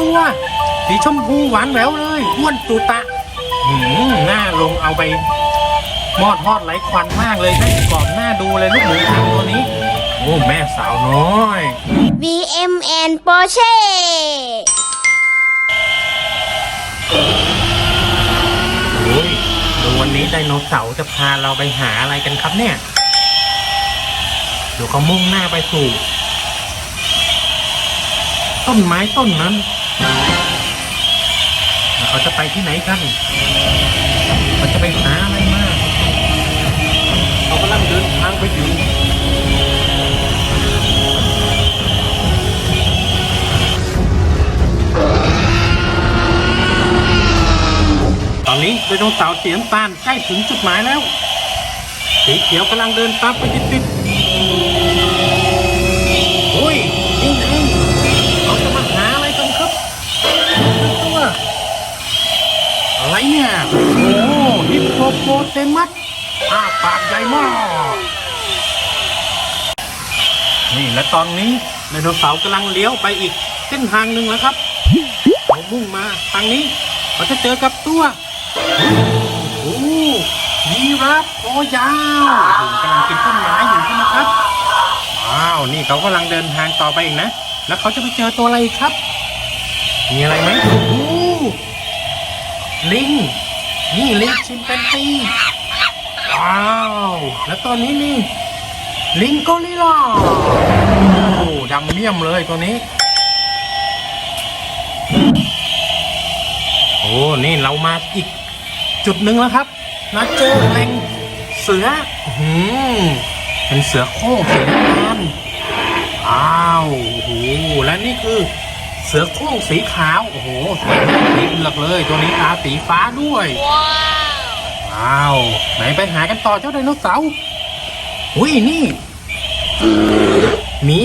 ตัว สีชมพูหวานแหววเลย อ้วนตุตะหืมหน้าลงเอาไปมอดทอดไหลควันมากเลยน่าจะกรอบหน้าดูเลยลูกหมูสามตัวนี้ โอ้แม่สาวน้อย VMN Porsche โอ้ยดูวันนี้ไดโนเสาร์จะพาเราไปหาอะไรกันครับเนี่ยเดี๋ยวเขามุ่งหน้าไปสู่ ต้นไม้ต้นนั้นแล้ว เขาจะไปที่ไหนกันเขาจะไปหาอะไรมาเขากำลังเดินทางไปอยู่ตอนนี้ไดโนเสาร์สีน้ำตาลใกล้ถึงจุดหมายแล้ว สีเขียวกำลังเดินตามไปติดๆ อะไรเนี่ย โอ้ฮิปโปโปเตมัสอ้าปากใหญ่มาก นี่และตอนนี้ไดโนเสาร์กำลังเลี้ยวไปอีกเส้นทางหนึ่งแล้วครับเขามุ่งมาทางนี้เขาจะเจอกับตัว โอ้ยีราฟคอยาวกำลังกินต้นไม้อยู่ใช่ไหมครับ ว้าว นี่เขากำลังเดินทางต่อไปอีกนะ แล้วเขาจะไปเจอตัวอะไรครับ มีอะไรไหมโอ้ ลิง นี่ลิงชิมแปนซีว้าว แล้วตอนนี้นี่ ลิงโกอริลลาโอ้ดำเมี่ยมเลยตัวนี้ โอ้ นี่เรามาอีกจุดหนึ่งแล้วครับมาเจอแหล่งเสืออื้อหืมเป็นเสือโคร่งสีน้ำอ้าวโอ้โหและนี่คือ เสือโคร่งสีขาว โอ้โหสวยมากสีเลือกเลย ตัวนี้ตาสีฟ้าด้วยว้าวไหนไปหากันต่อเจ้าไดโนเสาร์อุ้ยนี่หมี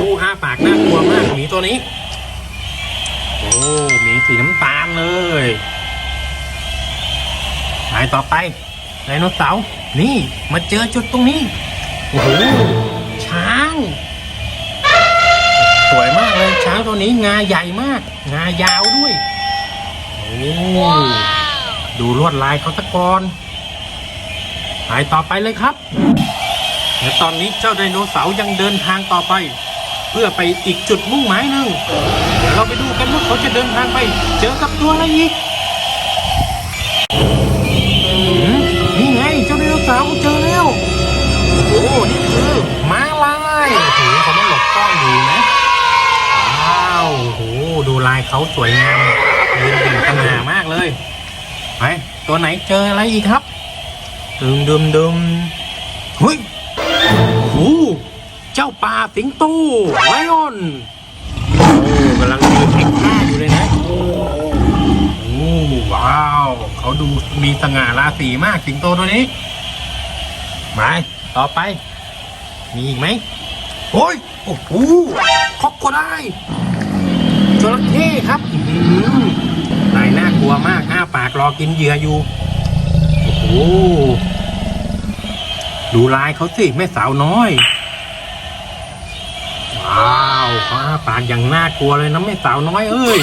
ดูอ้าปากน่ากลัวมากหมีตัวนี้ โอ้หมีสีน้ำตาลเลยไปต่อไปไดโนเสาร์นี่มาเจอจุดตรงนี้ โอ้โหช้าง สวยมากเลยช้างตัวนี้งาใหญ่มาก งายาวด้วยโอ้ดูลวดลายเขาตะกอนไปต่อไปเลยครับและตอนนี้เจ้าไดโนเสาร์ยังเดินทางต่อไป เพื่อไปอีกจุดมุ่งหมายหนึ่งเดี๋ยวเราไปดูกันว่าเขาจะเดินทางไป เจอกับตัวอะไรอีกนี่ไงเจ้าไดโนเสาร์เจอ ลายเขาสวยงามยืนเด่นขนามากเลยไปตัวไหนเจออะไรอีกครับดึมดึมดึมเฮ้ยโอ้โหเจ้าป่าสิงโตไลออนโอ้กำลังยืนแข่งข้าอยู่เลยนะโอ้ว้าวเขาดูมีสง่าราศีมากสิงโตตัวนี้มาต่อไป มีอีกไหมโอ้ยโอ้โหคอกก็ได้ จระเข้ครับอื้อหือลายน่ากลัวมากอ้าปากรอกินเหยื่ออยู่ โอ้โหดูลายเขาสิแม่สาวน้อย ว้าวเขาอ้าปากอย่างน่ากลัวเลยนะแม่สาวน้อยเอ้ย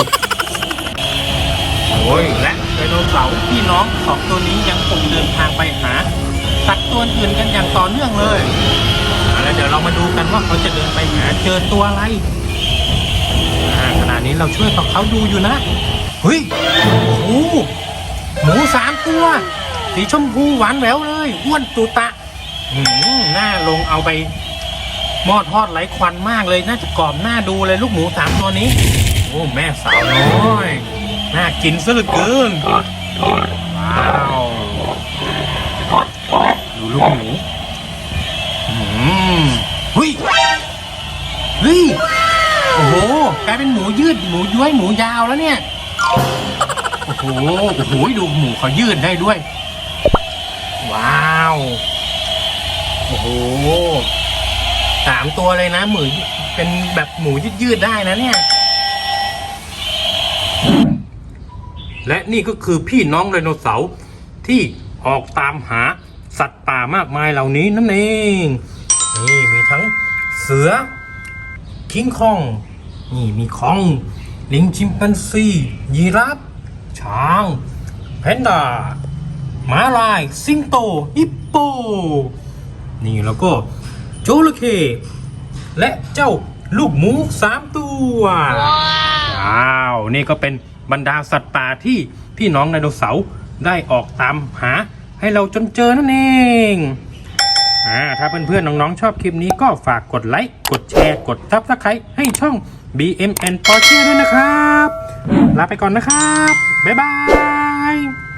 โอ้ยและไดโนเสาร์พี่น้องสองตัวนี้ยังคงเดินทางไปหาสัตว์ตัวอื่นกันอย่างต่อเนื่องเลยอ่าแล้วเดี๋ยวเรามาดูกันว่าเขาจะเดินไปหาเจอตัวอะไรอ่าขณะ นี้เราช่วยกับเขาดูอยู่นะเฮ้ยโอ้หมูสามตัว สีชมพูหวานแหววเลยอ้วนตุตะหืมหน้าลงเอาไปมอดทอดไหลควันมากเลยน่าจะกรอบหน้าดูเลยลูกหมูสามตัวนี้ โอ้แม่สาวน้อย น่ากินซะเหลือเกินว้าว เนี่ย โอ้โห โอ้โห ดูหมูเขายืดได้ด้วย ว้าว โอ้โห สามตัวเลยนะหมูเป็นแบบหมูยืดๆได้นะเนี่ย และนี่ก็คือพี่น้องไดโนเสาร์ที่ออกตามหาสัตว์ป่ามากมายเหล่านี้นั่นเอง นี่มีทั้งเสือคิงคอง นี่มีคอง ลิงชิมแปนซี ยีราฟ ช้าง แพนด้าม้าลาย สิงโต ฮิปโป นี่แล้วก็โจระเข้และเจ้าลูกหมูสามตัวว้าว นี่ก็เป็นบรรดาสัตว์ป่าที่พี่น้องไดโนเสาร์ได้ออกตามหาให้เราจนเจอนั่นเอง อ่าถ้าเพื่อนๆน้องๆชอบคลิปนี้ก็ฝากกดไลค์กดแชร์กดซับสไครต์ให้ช่อง BMN Porsche ด้วยนะครับ ลาไปก่อนนะครับ บ๊ายบาย